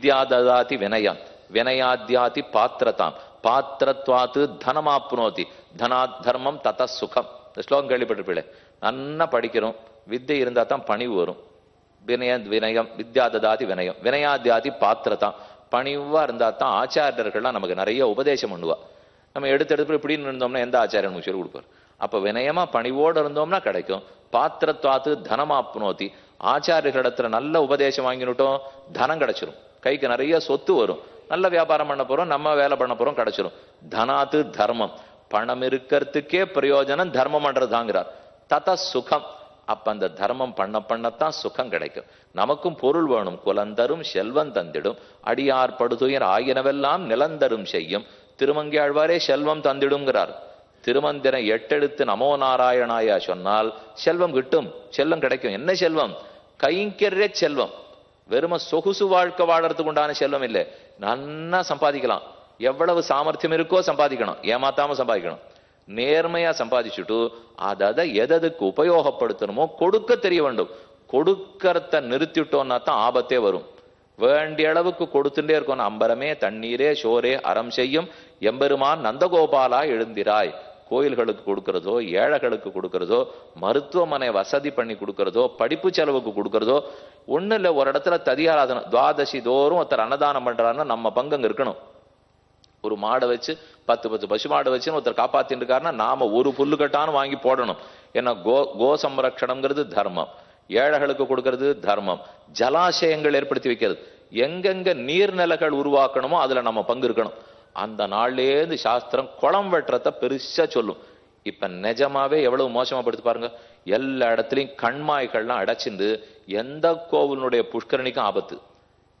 வித்யா ததாதி வினயம். வினயாத்யாதி பாத்திரதாம். பாத்திரத்வாத்து தனமாப்னோதி. தனாத் தர்மம் தத சுகம் இந்த ஸ்லோகம் கேள்விப்பட்டிருப்பீங்களே? நன்னா படிக்கிறோம் வித்தை இருந்தால் தான் பணிவு வரும். வினய வினயம் வித்யா ததாதி வினயம். வினயாத்யாதி பாத்திரதாம். பணிவா இருந்தா தான் ஆச்சாரியர்கள்லாம் நமக்கு நிறைய உபதேசம் பண்ணுவா. நம்ம எடுத்து எடுத்து இப்படின்னு இருந்தோம்னா எந்த ஆச்சாரியன் நமக்கு சொல்லிக் கொடுப்பார்? அப்போ வினயமா பணிவோடு இருந்தோம்னா கிடைக்கும். பாத்திரத்வாத்து தனமாப்னோதி. ஆச்சாரியர்களிடத்துல நல்ல உபதேசம் வாங்கினுட்டோம் தனம் கிடைச்சிரும். கைக்கு நிறைய சொத்து வரும். நல்ல வியாபாரம் பண்ண போறோம் நம்ம வேலை பண்ண போறோம் கிடைச்சிரும். தனாத்து தர்மம். பணம் இருக்கிறதுக்கே பிரயோஜனம் தர்மம் பண்றதுதாங்கிறார். தத சுகம். அப்ப அந்த தர்மம் பண்ண பண்ணத்தான் சுகம் கிடைக்கும். நமக்கும் பொருள் வேணும். குலந்தரும் செல்வம் தந்திடும். அடியார் படுதுயர் ஆகியனவெல்லாம் நிலந்தரும் செய்யும். திருமங்கியாழ்வாரே செல்வம் தந்திடுங்கிறார். திருமந்திரம் எட்டெடுத்து நமோ நாராயணாயா சொன்னால் செல்வம் கிட்டும். செல்வம் கிடைக்கும். என்ன செல்வம்? கைங்கரிய செல்வம். வெறும சொகுசு வாழ்க்கை வாழறதுக்கு உண்டான செல்வம் இல்லை. நன்னா சம்பாதிக்கலாம். எவ்வளவு சாமர்த்தியம் இருக்கோ சம்பாதிக்கணும். ஏமாத்தாம சம்பாதிக்கணும். நேர்மையா சம்பாதிச்சுட்டு அதை எததுக்கு உபயோகப்படுத்தணுமோ கொடுக்க தெரிய வேண்டும். கொடுக்கறத நிறுத்திட்டோம்னா தான் ஆபத்தே வரும். வேண்டிய அளவுக்கு கொடுத்துட்டே இருக்கணும். அம்பரமே தண்ணீரே சோரே அறம் செய்யும். எம்பெருமான் நந்தகோபாலா எழுந்திராய். கோயில்களுக்கு கொடுக்கறதோ ஏழைகளுக்கு கொடுக்கறதோ மருத்துவமனை வசதி பண்ணி கொடுக்கறதோ படிப்பு செலவுக்கு கொடுக்கறதோ ஒன்றும் இல்லை ஒரு இடத்துல ததியாராதனம் துவாதசி தோறும் ஒருத்தர் அன்னதானம் பண்றாருன்னா நம்ம பங்கு அங்க இருக்கணும். ஒரு மாடை வச்சு பத்து பத்து பசு மாடை வச்சுன்னு ஒருத்தர் காப்பாத்தின்னு இருக்காருன்னா நாம ஒரு புல்லு கட்டான்னு வாங்கி போடணும். ஏன்னா கோ கோ சம்ரக்ஷணம்ங்கிறது தர்மம். ஏழைகளுக்கு கொடுக்கறது தர்மம். ஜலாசயங்கள் ஏற்படுத்தி வைக்கிறது. எங்கெங்க நீர்நிலைகள் உருவாக்கணுமோ அதுல நம்ம பங்கு இருக்கணும். அந்த நாள்லேருந்து சாஸ்திரம் குளம் வெட்டுறத பெருசா சொல்லும். இப்ப நிஜமாவே எவ்வளவு மோசமா படுத்து பாருங்க. எல்லா இடத்துலயும் கண்மாய்கள்லாம் அடைச்சிருந்து எந்த கோவிலுடைய புஷ்கரணிக்கும் ஆபத்து.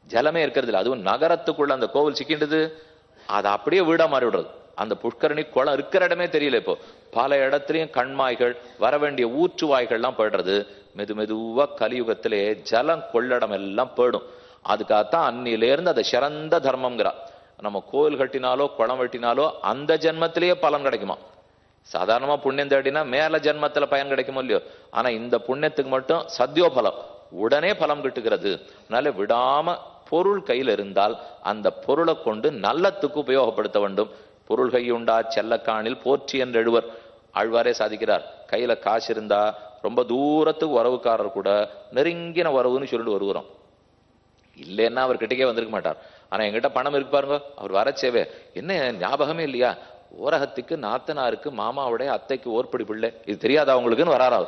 ஜலமே இருக்கிறது இல்லை அதுவும் நகரத்துக்குள்ள அந்த கோவில் சிக்கின்றது. அதை அப்படியே வீடா மாறி விடுறது அந்த புஷ்கரணி குளம் இருக்கிற இடமே தெரியல இப்போ. பல இடத்துலயும் கண்மாய்கள் வர வேண்டிய ஊற்றுவாய்கள்லாம் போயிடுறது. மெது மெதுவா கலியுகத்திலே ஜலம் கொள்ளடம் எல்லாம் போயிடும். அதுக்காகத்தான் அன்னிலேருந்து அதை சிறந்த தர்மம்ங்கிறா. நம்ம கோவில் கட்டினாலோ குளம் வெட்டினாலோ அந்த ஜென்மத்திலேயே பலன் கிடைக்குமா? சாதாரணமா புண்ணியம் தேடினா மேல ஜென்மத்துல பயன் கிடைக்குமோ இல்லையோ? ஆனா இந்த புண்ணியத்துக்கு மட்டும் சத்யோ பலம் உடனே பலம் கிட்டுகிறது. அதனால விடாம பொருள் கையில் இருந்தால் அந்த பொருளை கொண்டு நல்லத்துக்கு உபயோகப்படுத்த வேண்டும். பொருள் கையுண்டா செல்லக்காணில் போற்றி என்று எழுவர். ஆழ்வாரே சாதிக்கிறார். கையில காசு இருந்தா ரொம்ப தூரத்துக்கு உறவுக்காரர் கூட நெருங்கின உறவுன்னு சொல்லிட்டு வருகிறோம். இல்லைன்னா அவர் கிட்டக்கே வந்திருக்க மாட்டார். ஆனால் எங்கிட்ட பணம் இருக்கு பாருங்க. அவர் வரச்சேவே என்ன ஞாபகமே இல்லையா? ஓரகத்துக்கு நாத்தனாருக்கு மாமாவுடைய அத்தைக்கு ஓர்படி பிள்ளை. இது தெரியாதா அவங்களுக்குன்னு வராரா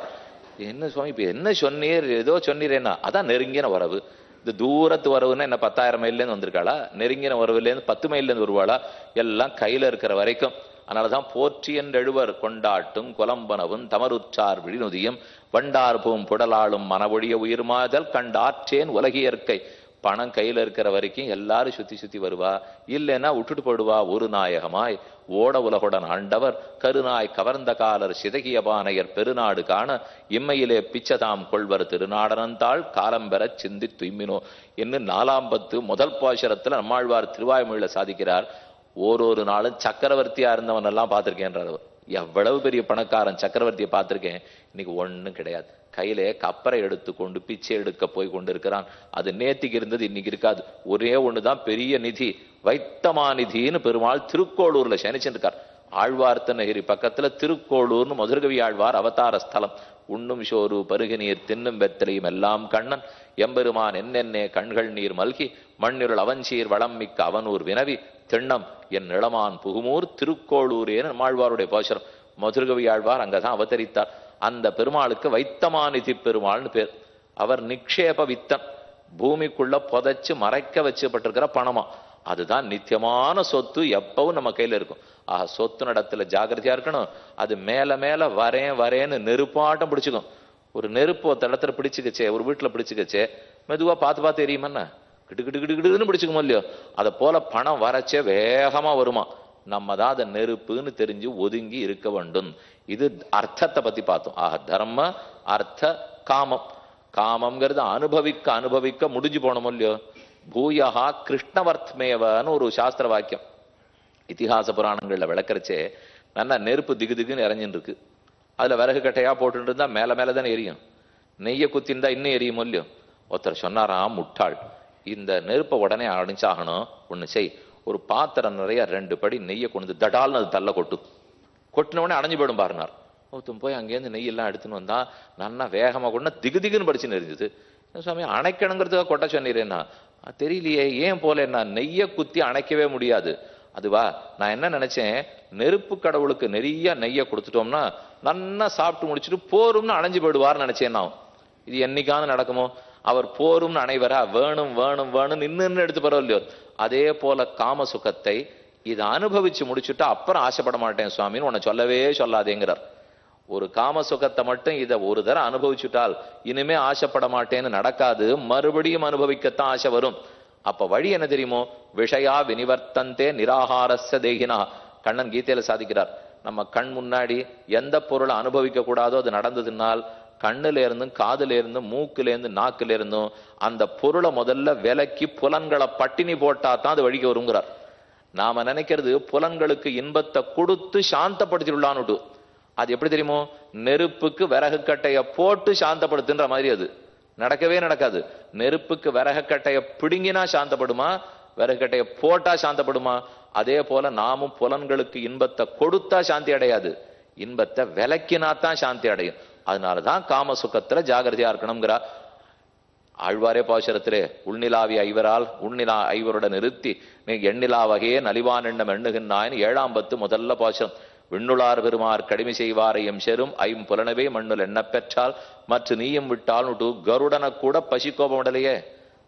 என்ன சுவாமி இப்போ என்ன சொன்னீர்? ஏதோ சொன்னீரேன்னா. அதான் நெருங்கின உறவு இந்த தூரத்து வரவுன்னா என்ன பத்தாயிரம் மைல்லேருந்து வந்திருக்காளா? நெருங்கின வரவுலேருந்து பத்து மைல்லேருந்து வருவாளா? எல்லாம் கையில் இருக்கிற வரைக்கும். அதனாலதான் போற்றி என்றெழுவர் கொண்டாட்டும் குலம்பனவும் தமருற்றார் விழிநுதியும். வண்டார் பூம் புடலாளும் மனவொழிய உயிர் மாதல் கண்டாற்றேன் உலகியற்கை. பணம் கையில் இருக்கிற வரைக்கும் எல்லாரும் சுற்றி சுற்றி வருவா. இல்லைன்னா விட்டுட்டு போடுவா ஒரு நாயகமாய். ஓட உலகுடன் ஆண்டவர் கருநாய் கவர்ந்த காலர் சிதகிய பானையர் பெருநாடு காண இம்மையிலே பிச்சதாம் கொள்வர் திருநாடனந்தாள் காலம் பெற சிந்தி துய்மினோ. என்று நாலாம் பத்து முதல் பாசுரத்துல நம்மாழ்வார் திருவாய்மொழியில் சாதிக்கிறார். ஓரொரு நாளும் சக்கரவர்த்தியா இருந்தவன் எல்லாம் பார்த்திருக்கேன்றார் அவர். எவ்வளவு பெரிய பணக்காரன் சக்கரவர்த்தியை பார்த்திருக்கேன். இன்னைக்கு ஒன்றும் கிடையாது. கையிலே கப்பரை எடுத்து கொண்டு பிச்சை எடுக்க போய் கொண்டிருக்கிறான். அது நேத்திக்கு இருந்தது இன்னைக்கு இருக்காது. ஒரே ஒண்ணுதான் பெரிய நிதி. வைத்தமா நிதின்னு பெருமாள் திருக்கோளூர்ல சனிச்சிருக்கார் ஆழ்வார்த்தநகிரி பக்கத்துல திருக்கோளூர்னு மதுரகவி ஆழ்வார் அவதார ஸ்தலம். உண்ணும் சோறு பருகு நீர் தின்னும் வெத்தலையும் எல்லாம் கண்ணன். எம்பெருமான் என்னென்னே கண்கள் நீர் மல்கி மண்ணிருள் அவஞ்சீர் வளம் மிக்க அவனூர் வினவி. திண்ணம் என் நிளமான் புகுமூர் திருக்கோளூரேன்னு நம்மாழ்வாருடைய போஷரம் மதுரகவி ஆழ்வார் அங்கதான் அவதரித்தார். அந்த பெருமாளுக்கு வைத்தமாநிதி பெருமாள்னு பேர். அவர் நிக்ஷேப வித்தன். பூமிக்குள்ள புதைச்சு மறைக்க வச்சுப்பட்டிருக்கிற பணமா. அதுதான் நித்தியமான சொத்து எப்பவும் நம்ம கையில இருக்கும். ஆஹா சொத்து நடத்துல ஜாகிரதையா இருக்கணும். அது மேல மேல வரேன் வரேன்னு நெருப்பாட்டம் பிடிச்சுக்கும். ஒரு நெருப்பு ஒருத்த இடத்துல பிடிச்சுக்கச்சே ஒரு வீட்டுல பிடிச்சுக்கச்சே மெதுவா பார்த்து பார்த்து எரியுமண்ணா கிடு கிடு கிடு கிட்டுன்னு பிடிச்சுக்குமோ இல்லையோ? அதை போல பணம் வரச்சே வேகமா வருமா? நம்ம தான் அதை நெருப்புன்னு தெரிஞ்சு ஒதுங்கி இருக்க வேண்டும். இது அர்த்தத்தை பத்தி பார்த்தோம். ஆக தர்ம அர்த்த காமம். காமம்ங்கிறது அனுபவிக்க அனுபவிக்க முடிஞ்சு போனோம் இல்லையோ? பூயஹா கிருஷ்ணவர்த்மேவன்னு ஒரு சாஸ்திர வாக்கியம் இத்திஹாச புராணங்கள்ல விளக்கறச்சே நல்லா நெருப்பு திகு திகுன்னு இறஞ்சின்னு இருக்கு அதுல விறகு கட்டையா போட்டுட்டு இருந்தா மேல மேலே தானே எரியும். நெய்ய குத்திருந்தா இன்னும் எரியும் இல்லையோ? ஒருத்தர் சொன்னாராம் முட்டாள். இந்த நெருப்பை உடனே அடிச்சாகணும் ஒண்ணு செய். ஒரு பாத்திரம் நிறைய ரெண்டு படி நெய்யை கொண்டு தடால்னு அது தள்ள கொட்டு கொட்டின உடனே அடைஞ்சு போயிடும் பாருனார் ஒருத்தன் போய் அங்கேருந்து நெய் எல்லாம் எடுத்துன்னு வந்தா நல்லா வேகமாக கொண்டா திகு திகுன்னு படிச்சுன்னு இருந்தது சுவாமி அணைக்கணுங்கிறதுக்காக கொட்ட சொன்னீரேன்னா? தெரியலையே ஏன் போல என்ன நெய்யை குத்தி அணைக்கவே முடியாது. அதுவா நான் என்ன நினைச்சேன் நெருப்பு கடவுளுக்கு நிறைய நெய்யை கொடுத்துட்டோம்னா நல்லா சாப்பிட்டு முடிச்சுட்டு போரும்னு அணைஞ்சு போயிடுவார்னு நினைச்சேன் நான் இது என்னைக்காவது நடக்குமோ? அவர் போரும் அனைவரா வேணும் வேணும் வேணும் நின்று எடுத்து பரவாயில்லையோ அதே போல காம சுகத்தை இதை அனுபவிச்சு முடிச்சுட்டா அப்புறம் ஆசைப்பட மாட்டேன் சுவாமின்னு உன்னை சொல்லவே சொல்லாதேங்கிறார். ஒரு காம சுகத்தை மட்டும் இதை ஒரு தடவை அனுபவிச்சுட்டால் இனிமே ஆசைப்பட மாட்டேன்னு நடக்காது மறுபடியும் அனுபவிக்கத்தான் ஆசை வரும். அப்ப வழி என்ன தெரியுமோ? விஷயா வினிவர்த்தந்தே நிராகாரச தேகினா. கண்ணன் கீதையில சாதிக்கிறார். நம்ம கண் முன்னாடி எந்த பொருளை அனுபவிக்க கூடாதோ அது நடந்ததுனால் கண்ணுல இருந்தும் காதுல இருந்தும் மூக்குல இருந்து நாக்குல இருந்தும் அந்த பொருளை முதல்ல விலக்கி புலன்களை பட்டினி போட்டா தான் அது வழிக்கு வருங்கிறார். நாம நினைக்கிறது புலன்களுக்கு இன்பத்தை கொடுத்து சாந்தப்படுத்திடலான்னு அது எப்படி தெரியுமோ? நெருப்புக்கு விறகு கட்டைய போட்டு சாந்தப்படுத்துன்ற மாதிரி அது. நடக்கவே நடக்காது. நெருப்புக்கு விறகு கட்டைய பிடுங்கினா சாந்தப்படுமா? விறகு கட்டைய போட்டா சாந்தப்படுமா? அதே போல நாமும் புலன்களுக்கு இன்பத்தை கொடுத்தா சாந்தி அடையாது. இன்பத்தை விலக்கினா தான் சாந்தி அடையும். அதனாலதான் காம சுக்கத்தில் ஜாகிரதையா இருக்கணுங்கிறா ஆழ்வாரே பாசுரத்திலே உள்நிலாவி ஐவரால் உள்நிலா ஐவரோட நிறுத்தி நீ எண்ணிலா வகையே நலிவான் எண்ணம் எண்ணுகின்றாயின் ஏழாம் பத்து முதல்ல பாசுரம். விண்ணுளார் பெருமார் கடிமை செய்வாரையும் செரும் ஐம் புலனவே மண்ணுல் எண்ண பெற்றால் மற்ற நீயும் விட்டால் நுட்டு கருடனை கூட பசிக்கோபம் விடலையே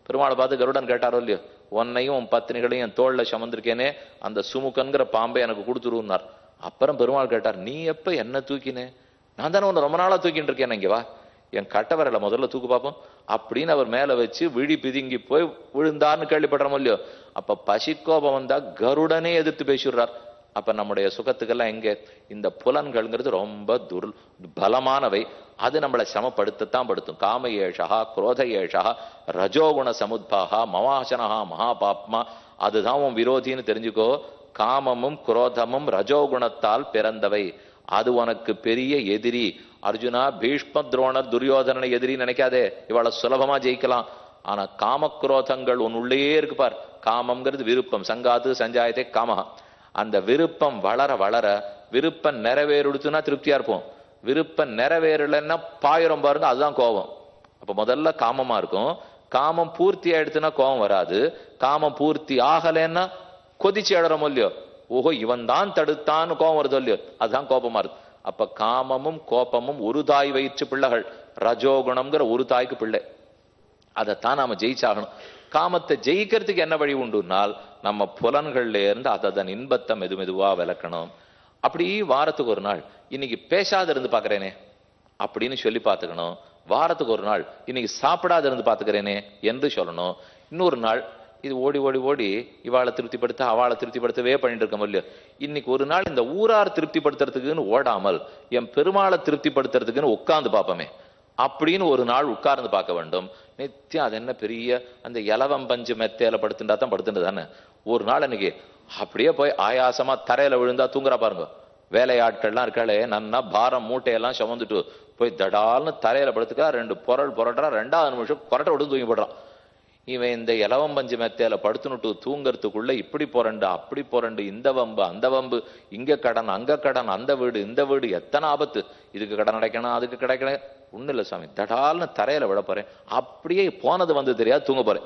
பெருமாளை பார்த்து கருடன் கேட்டாரோ இல்லையோ? உன்னையும் உன் பத்தினிகளையும் என் தோல்ல சுமந்திருக்கேனே அந்த சுமுகன்கிற பாம்பை எனக்கு கொடுத்துருன்னார். அப்புறம் பெருமாள் கேட்டார் நீ எப்ப என்ன தூக்கினே? நான் தானே உன்னை ரொம்ப நாளா தூக்கிட்டு இருக்கேன் இங்கே வா. என் கட்டவரலை முதல்ல தூக்கு பார்ப்போம். அப்படின்னு அவர் மேல வச்சு விழி பிதுங்கி போய் விழுந்தார்னு கேள்விப்படுறோம் இல்லையோ? அப்ப பசிக்கோபம் வந்தால் கருடனே எதிர்த்து பேசிடுறார். அப்ப நம்முடைய சுகத்துக்கெல்லாம் எங்க? இந்த புலன்கள்ங்கிறது ரொம்ப துர் பலமானவை. அது நம்மளை சமப்படுத்தத்தான் படுத்தும். காம ஏஷா குரோத ஏஷா ரஜோகுண சமுத்பாகா மவாசனஹா மகாபாப்மா. அதுதான் உன் விரோதின்னு தெரிஞ்சுக்கோ. காமமும் குரோதமும் ரஜோகுணத்தால் பிறந்தவை. அது உனக்கு பெரிய எதிரி. அர்ஜுனா பீஷ்ம துரோண துரியோதனனை எதிரி நினைக்காதே. இவளை சுலபமா ஜெயிக்கலாம். ஆனா காமக்ரோதங்கள் உன் உள்ளே இருக்கு பார். காமம்ங்கிறது விருப்பம். சங்காத்து சஞ்சாயத்தை காமஹா. அந்த விருப்பம் வளர வளர விருப்பம் நிறைவேறுடுத்துனா திருப்தியா இருப்போம். விருப்பம் நிறைவேறலைன்னா பாயிரம் பாருங்க அதுதான் கோபம். அப்ப முதல்ல காமமா இருக்கும். காமம் பூர்த்தி ஆயிடுத்துன்னா கோபம் வராது. காமம் பூர்த்தி ஆகலைன்னா கொதிச்சு இடறோம் இல்லையோ? ஓஹோ இவன் தான் தடுத்தான்னு கோபம் வருதோ இல்லையோ? அதுதான் கோபமா இருக்கு. அப்ப காமமும் கோபமும் ஒரு தாய் வயிற்று பிள்ளைகள். ரஜோகுணம்ங்கிற ஒரு தாய்க்கு பிள்ளை. அதைத்தான் நாம ஜெயிச்சாகணும். காமத்தை ஜெயிக்கிறதுக்கு என்ன வழி உண்டுனால் நம்ம புலன்கள்ல இருந்து அதன் இன்பத்தை மெது மெதுவா விளக்கணும். அப்படி வாரத்துக்கு ஒரு நாள் இன்னைக்கு பேசாத இருந்து பாக்குறேனே அப்படின்னு சொல்லி பார்த்துக்கணும். வாரத்துக்கு ஒரு நாள் இன்னைக்கு சாப்பிடாத இருந்து பார்த்துக்கிறேனே என்று சொல்லணும். இன்னொரு நாள் இது ஓடி ஓடி ஓடி இவாளை திருப்திப்படுத்த அவளை திருப்திப்படுத்தவே பண்ணிட்டு இருக்க இல்லையோ இன்னைக்கு ஒரு நாள் இந்த ஊரார் திருப்திப்படுத்துறதுக்குன்னு ஓடாமல் என் பெருமாளை திருப்திப்படுத்துறதுக்குன்னு உட்காந்து பார்ப்போமே. அப்படின்னு ஒரு நாள் உட்கார்ந்து பார்க்க வேண்டும். நித்தியம் அது என்ன பெரிய அந்த இலவம் பஞ்சு மெத்தையில படுத்துட்டா தான் படுத்துட்டு தானே ஒரு நாள் அன்னைக்கு அப்படியே போய் ஆயாசமா தரையில விழுந்தா தூங்குறா பாருங்க. வேலையாட்கள்லாம் இருக்காளே நன்னா பாரம் மூட்டையெல்லாம் சுமந்துட்டு போய் தடால்னு தரையில படுத்துக்கா ரெண்டு பொருள் புரட்டுறா ரெண்டாவது நிமிஷம் கொரட்டை விட்டு தூங்கி போடுறான் இவன் இந்த இலவம் பஞ்சு மெத்தையில படுத்துனுட்டு தூங்கறதுக்குள்ள இப்படி புரண்டு அப்படி புரண்டு இந்த வம்பு அந்த வம்பு இங்க கடன் அங்க கடன் அந்த வீடு இந்த வீடு எத்தனை ஆபத்து? இதுக்கு கடன் அடைக்கணும் அதுக்கு கிடைக்கணும் ஒண்ணு இல்ல சாமி தடால்னு தரையில விட போறேன். அப்படியே போனது வந்து தெரியாது தூங்க போறேன்.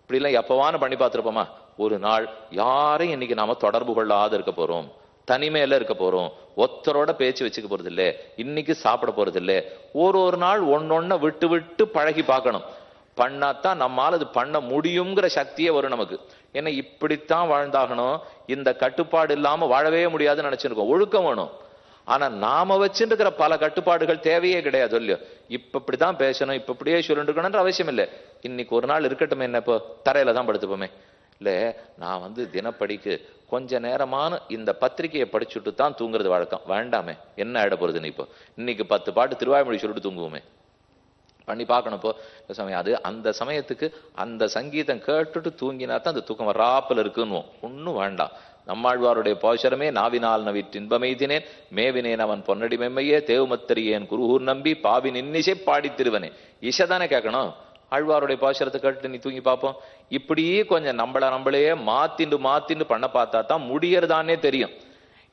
இப்படி எல்லாம் எப்பவானு பண்ணி பார்த்திருப்போமா? ஒரு நாள் யாரையும் இன்னைக்கு நாம தொடர்பு கொள்ளாத இருக்க போறோம். தனிமையில இருக்க போறோம். ஒத்தரோட பேச்சு வச்சுக்க போறதில்லை. இன்னைக்கு சாப்பிட போறதில்லை. ஒரு ஒரு நாள் ஒன்னொன்ன விட்டு விட்டு பழகி பார்க்கணும். பண்ணாதான் நம்மால் அது பண்ண முடியுங்கிற சக்தியே வரும் நமக்கு. ஏன்னா இப்படித்தான் வாழ்ந்தாகணும். இந்த கட்டுப்பாடு இல்லாமல் வாழவே முடியாதுன்னு நினச்சிருக்கோம். ஒழுக்கம் வேணும். ஆனால் நாம் வச்சுருக்கிற பல கட்டுப்பாடுகள் தேவையே கிடையாது இல்லையோ? இப்படி தான் பேசணும் இப்போ இப்படியே சொல்லிட்டு இருக்கணும்ன்ற அவசியம் இல்லை. இன்னைக்கு ஒரு நாள் இருக்கட்டும் என்ன இப்போ? தரையில் தான் படுத்துப்போமே. இல்லை நான் வந்து தினப்படிக்கு கொஞ்ச நேரமான இந்த பத்திரிகையை படிச்சுட்டு தான் தூங்குறது வழக்கம். வேண்டாமே. என்ன ஆகிட போறது நீ இப்போ? இன்னைக்கு பத்து பாட்டு திருவாய்மொழி சொல்லிட்டு தூங்குவோமே. பண்ணி பார்க்கணும் இப்போ. இந்த சமயம் அது அந்த சமயத்துக்கு அந்த சங்கீதம் கேட்டுட்டு தூங்கினா தான் அந்த தூக்கம் வராப்பில் இருக்குன்னு ஒன்றும் வேண்டாம். நம்மாழ்வாருடைய போஷரமே நாவினால் நவிற்று இன்பமெய்தினேன். மேவினேன் அவன் பொன்னடி மெம்மையே தேவமத்தரியேன் குருகூர் நம்பி பாவி நின்னிசை பாடி திருவனே. இசை தானே கேட்கணும்? ஆழ்வாருடைய பாசுரத்தை கேட்டு நீ தூங்கி பார்ப்போம் இப்படியே கொஞ்சம் நம்மள நம்மளையே மாத்திண்டு மாத்திண்டு பண்ண பார்த்தா தான் முடியறதானே தெரியும்.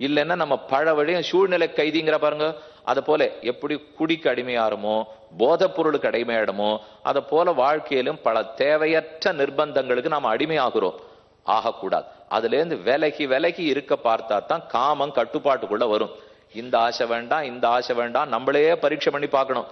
இல்லைன்னா நம்ம பழ வழியும் சூழ்நிலை கைதிங்கிற பாருங்க அதை போல எப்படி குடிக்கு அடிமையாருமோ போதைப் பொருளுக்கு அடிமையாடுமோ அதை போல வாழ்க்கையிலும் பல தேவையற்ற நிர்பந்தங்களுக்கு நாம் அடிமையாகிறோம். ஆகக்கூடாது. அதுலேருந்து விலகி விலகி இருக்க பார்த்தா தான் காமம் கட்டுப்பாட்டுக்குள்ள வரும். இந்த ஆசை வேண்டாம் இந்த ஆசை வேண்டாம் நம்மளே பரீட்சை பண்ணி பார்க்கணும்.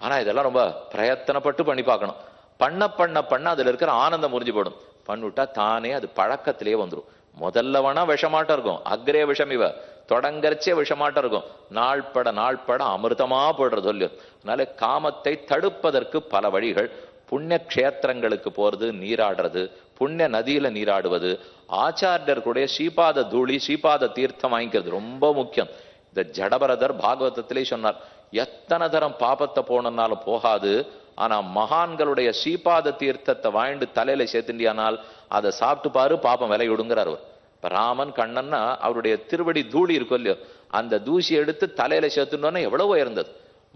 ஆனா இதெல்லாம் ரொம்ப பிரயத்தனப்பட்டு பண்ணி பார்க்கணும். பண்ண பண்ண பண்ண அதுல இருக்கிற ஆனந்தம் முறிஞ்சு போடும் பண்ணிவிட்டா தானே அது பழக்கத்திலேயே வந்துடும் முதல்ல வேணா விஷமாட்டம் இருக்கும். அக்ரே விஷம் இவ. தொடங்கரிச்சே விஷமாட்டம் இருக்கும். நாள்பட நாள்பட அமிர்தமா போடுறது சொல்லு. அதனால காமத்தை தடுப்பதற்கு பல வழிகள். புண்ணிய கஷேத்திரங்களுக்கு போறது நீராடுறது. புண்ணிய நதியில நீராடுவது. ஆச்சாரியர்களுடைய ஸ்ரீபாத தூளி ஸ்ரீபாத தீர்த்தம் வாங்கிக்கிறது ரொம்ப முக்கியம். இந்த ஜடபரதர் பாகவதத்திலே சொன்னார் எத்தனை தரம் பாபத்தை போனனாலும் போகாது. ஆனா மகான்களுடைய ஸ்ரீபாத தீர்த்தத்தை வாழ்ந்து தலையில சேர்த்துண்டியானால் அதை சாப்பிட்டு பாரு பாப்பம் விலை விடுங்கிறார் அவர். இப்போ ராமன் கண்ணன்னா அவருடைய திருவடி தூளி இருக்கும் இல்லையோ அந்த தூசி எடுத்து தலையில சேர்த்துனோன்னா எவ்வளவு உயர்ந்தது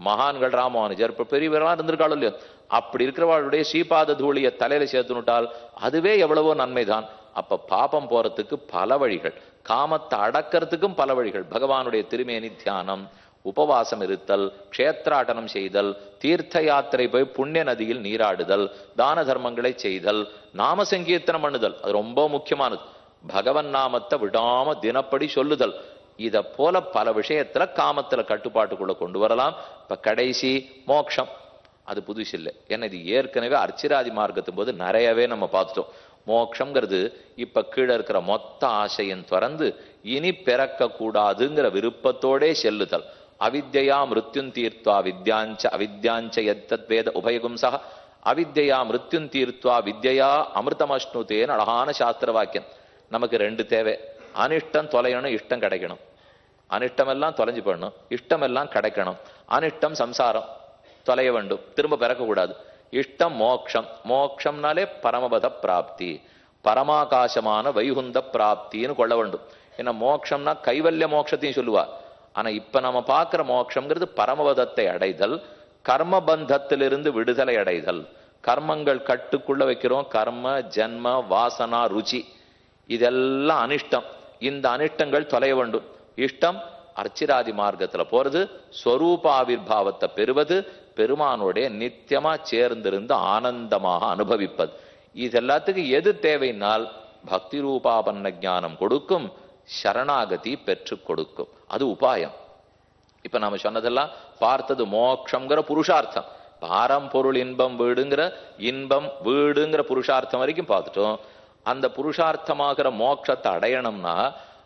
மகான்கள் ராமானுஜர் இப்போ பெரியவர்களா இருந்திருக்காளோ இல்லையோ அப்படி இருக்கிறவாளுடைய ஸ்ரீபாத தூளியை தலையில சேர்த்துனுட்டால் அதுவே எவ்வளவோ நன்மைதான். அப்ப பாபம் போறதுக்கு பல வழிகள் காமத்தை அடக்கிறதுக்கும் பல வழிகள். பகவானுடைய திருமேனி தியானம் உபவாசம் இருத்தல் க்ஷேத்ராட்டனம் செய்தல் தீர்த்த யாத்திரை போய் புண்ணிய நதியில் நீராடுதல் தான தர்மங்களை செய்தல் நாம சங்கீர்த்தனம் பண்ணுதல் அது ரொம்ப முக்கியமானது. பகவன் நாமத்தை விடாம தினப்படி சொல்லுதல். இத போல பல விஷயத்துல காமத்துல கட்டுப்பாட்டுக்குள்ள கொண்டு வரலாம். இப்ப கடைசி மோட்சம் அது புதுசு இல்லை. ஏன்னா இது ஏற்கனவே அர்ச்சிராதி மார்க்கத்தின் போது நிறையவே நம்ம பார்த்துட்டோம். மோட்சம்ங்கிறது இப்ப கீழே இருக்கிற மொத்த ஆசையும் திறந்து இனி பிறக்க கூடாதுங்கிற விருப்பத்தோடே செல்லுதல். அவித்யா மிருத்யுன் தீர்த்வா வித்யாஞ்ச அவித்யாஞ்ச எத்தத் வேத உபயகும் சக அவித்யா மிருத்யுன் தீர்த்வா வித்யா அமிர்தமஷ்ணுதேன்னு அழகான சாஸ்திர வாக்கியம். நமக்கு ரெண்டு தேவை. அனிஷ்டம் தொலையணும் இஷ்டம் கிடைக்கணும். அனிஷ்டமெல்லாம் தொலைஞ்சு போடணும் இஷ்டமெல்லாம் கிடைக்கணும். அனிஷ்டம் சம்சாரம் தொலைய வேண்டும் திரும்ப பிறக்கக்கூடாது. இஷ்டம் மோக்ஷம் மோக்ஷம்னாலே பரமபத பிராப்தி. பரமாகாசமான வைகுந்த பிராப்தின்னு கொள்ள வேண்டும். ஏன்னா மோக்ஷம்னா கைவல்ய மோட்சத்தையும் சொல்லுவா. ஆனா இப்ப நம்ம பார்க்கிற மோட்சம்ங்கிறது பரமபதத்தை அடைதல் கர்மபந்தத்திலிருந்து விடுதலை அடைதல். கர்மங்கள் கட்டுக்குள்ள வைக்கிறோம். கர்ம ஜென்ம வாசனா ருச்சி. இதெல்லாம் அனிஷ்டம். இந்த அனிஷ்டங்கள் தொலைய வேண்டும். இஷ்டம் அர்ச்சிராதி மார்க்கத்துல போறது ஸ்வரூபாவிர்பாவத்தை பெறுவது பெருமானோடைய நித்தியமா சேர்ந்திருந்து ஆனந்தமாக அனுபவிப்பது. இது எல்லாத்துக்கும் எது தேவைனால் பக்தி ரூபாபன்ன ஞானம் கொடுக்கும் சரணாகதி பெற்றுக் கொடுக்கும். அது உபாயம். இப்ப நாம சொன்னதெல்லாம் பார்த்தது மோட்சங்கிற புருஷார்த்தம். பாரம் பொருள் இன்பம் வீடுங்கிற இன்பம் வீடுங்கிற புருஷார்த்தம் வரைக்கும் பார்த்துட்டோம். அந்த புருஷார்த்தமாகிற மோட்சத்தை அடையணும்னா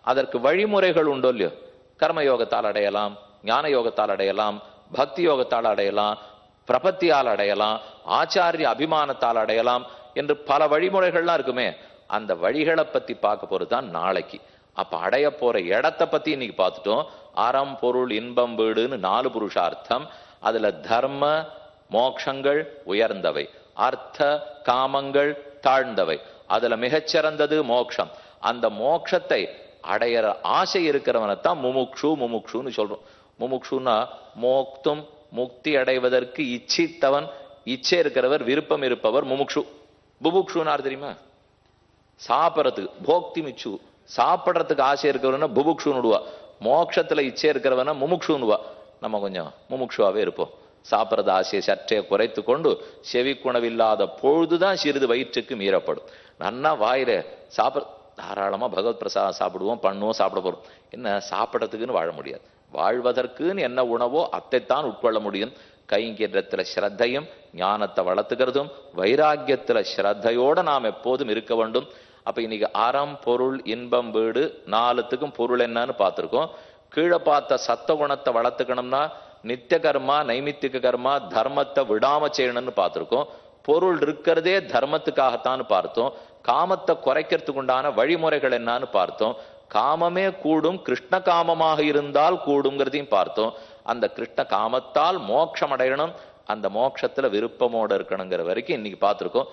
அதற்கு வழிமுறைகள் உண்டோ இல்லையோ? கர்மயோகத்தால் அடையலாம் ஞான யோகத்தால் அடையலாம் பக்தி யோகத்தால் அடையலாம் பிரபத்தியால் அடையலாம் ஆச்சாரிய அபிமானத்தால் அடையலாம் என்று பல வழிமுறைகள்லாம் இருக்குமே. அந்த வழிகளை பத்தி பார்க்க போறது தான் நாளைக்கு. அப்ப அடைய போற இடத்த பத்தி இன்னைக்கு பார்த்துட்டோம். அறம் பொருள் இன்பம் வீடுன்னு நாலு புருஷார்த்தம். அதுல தர்ம மோக்ஷங்கள் உயர்ந்தவை. அர்த்த காமங்கள் தாழ்ந்தவை. அதுல மிகச்சிறந்தது மோக்ஷம். அந்த மோக்ஷத்தை அடையிற ஆசை இருக்கிறவனைத்தான் முமுக்ஷு முமுக்ஷுன்னு சொல்றோம். முமுக்ஷுன்னா மோக்தும் முக்தி அடைவதற்கு இச்சித்தவன் இச்சை இருக்கிறவர் விருப்பம் இருப்பவர் முமுக்ஷு. புபுக்ஷுனார் தெரியுமா? சாப்பிட்றதுக்கு போக்தி மிச்சு. சாப்பிட்றதுக்கு ஆசை இருக்கிறவன புபுக்ஷுன்னுடுவா மோட்சத்துல இச்சை இருக்கிறவனா முமுக்ஷுன்னுவா நம்ம கொஞ்சம் முமுக்ஷுவாவே இருப்போம். சாப்பிட்றது ஆசையை சற்றே குறைத்து கொண்டு செவிக்குணவில்லாத பொழுதுதான் சிறிது வயிற்றுக்கு மீறப்படும். நன்னா வாயில சாப்பிட தாராளமா பகவத் பிரசாதம் சாப்பிடுவோம் பண்ணுவோம் சாப்பிட போறோம். என்ன சாப்பிடறதுக்குன்னு வாழ முடியாது. வாழ்வதற்குன்னு என்ன உணவோ அத்தைத்தான் உட்கொள்ள முடியும். கைங்கரியத்துல ஸ்ரத்தையும் ஞானத்தை வளர்த்துக்கிறதும் வைராக்கியத்துல ஸ்ரத்தையோட நாம் எப்போதும் இருக்க வேண்டும். அப்ப இன்னைக்கு அறம் பொருள் இன்பம் வீடு நாலுத்துக்கும் பொருள் என்னன்னு பார்த்துருக்கோம். கீழே பார்த்த சத்த குணத்தை வளர்த்துக்கணும்னா நித்திய கர்மா நைமித்திக கர்மா தர்மத்தை விடாம செய்யணும்னு பார்த்துருக்கோம். பொருள் இருக்கிறதே தர்மத்துக்காகத்தான் பார்த்தோம். காமத்தை குறைக்கிறதுக்கு உண்டான வழிமுறைகள் என்னன்னு பார்த்தோம். காமமே கூடும் கிருஷ்ண காமமாக இருந்தால் கூடுங்கிறதையும் பார்த்தோம். அந்த கிருஷ்ண காமத்தால் மோட்சம் அடையணும். அந்த மோட்சத்துல விருப்பமோட இருக்கணுங்கிற வரைக்கும் இன்னைக்கு பார்த்திருக்கோம்.